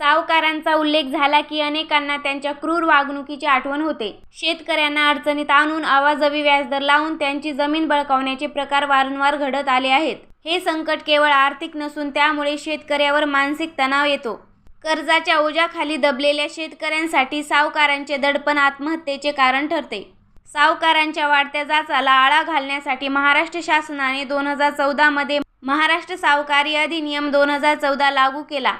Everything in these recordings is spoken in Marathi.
सावकारांचा उल्लेख झाला की अनेकांना त्यांच्या क्रूर वागणुकीची आठवण होते. शेतकऱ्यांना अडचणीत आणून आवाजवी व्याजदर लावून त्यांची जमीन बळकावण्याचे प्रकार वारंवार घडत आले आहेत. हे संकट केवळ आर्थिक नसून त्यामुळे शेतकऱ्यावर मानसिक तणाव येतो. कर्जाच्या ओझ्याखाली दबलेल्या शेतकऱ्यांसाठी सावकारांचे दडपण आत्महत्येचे कारण ठरते. सावकारांच्या वाढत्या जाचाला आळा घालण्यासाठी महाराष्ट्र शासनाने दोन हजार चौदामध्ये महाराष्ट्र सावकारी अधिनियम दोन हजार चौदा लागू केला.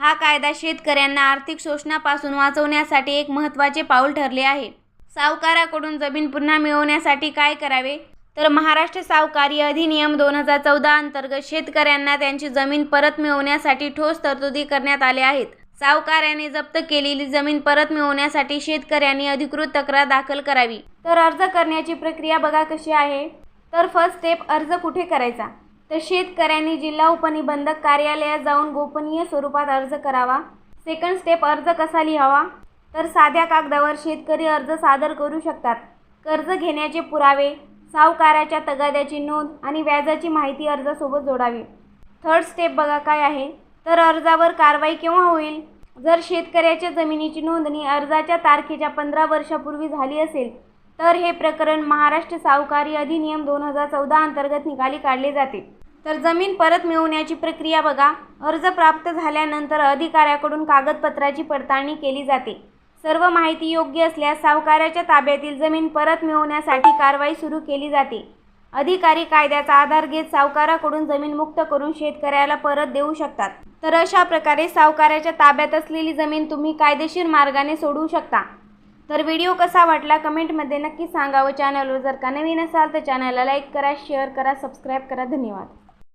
हा कायदा शेतकऱ्यांना आर्थिक शोषणापासून वाचवण्यासाठी एक महत्त्वाचे पाऊल ठरले आहे. सावकाराकडून जमीन पुन्हा मिळवण्यासाठी काय करावे? तर महाराष्ट्र सावकारी अधिनियम दोन हजार चौदा अंतर्गत शेतकऱ्यांना त्यांची जमीन परत मिळवण्यासाठी ठोस तरतुदी करण्यात आल्या आहेत. सावकाराने जप्त केलेली जमीन परत मिळवण्यासाठी शेतकऱ्यांनी अधिकृत तक्रार दाखल करावी. तर अर्ज करण्याची प्रक्रिया बघा कशी आहे. तर फर्स्ट स्टेप अर्ज कुठे करायचा? तर शेतकऱ्यांनी जिल्हा उपनिबंधक कार्यालयात जाऊन गोपनीय स्वरूपात अर्ज करावा. सेकंड स्टेप अर्ज कसा लिहावा? तर साध्या कागदावर शेतकरी अर्ज सादर करू शकतात. कर्ज घेण्याचे पुरावे सावकाराच्या तगाद्याची नोंद आणि व्याजाची माहिती अर्जासोबत जोडावी. थर्ड स्टेप बघा काय आहे. तर अर्जावर कारवाई केव्हा होईल? जर शेतकऱ्याच्या जमिनीची नोंदणी अर्जाच्या तारखेच्या पंधरा वर्षापूर्वी झाली असेल तर हे प्रकरण महाराष्ट्र सावकारी अधिनियम दोन हजार चौदा अंतर्गत निकाली काढले जाते. तर जमीन परत मिळवण्याची प्रक्रिया बघा. अर्ज प्राप्त झाल्यानंतर अधिकाऱ्याकडून कागदपत्राची पडताळणी केली जाते. सर्व माहिती योग्य असल्यास सावकाराच्या ताब्यातील जमीन परत मिळवण्यासाठी कारवाई सुरू केली जाते. अधिकारी कायद्याचा आधार घेत सावकाराकडून जमीन मुक्त करून शेतकऱ्याला परत देऊ शकतात. तर अशा प्रकारे सावकाराच्या ताब्यात असलेली जमीन तुम्ही कायदेशीर मार्गाने सोडवू शकता. तर व्हिडिओ कसा वाटला कमेंटमध्ये नक्की सांगा व चॅनलवर जर का नवीन असाल तर चॅनलला लाईक करा शेअर करा सबस्क्राईब करा. धन्यवाद.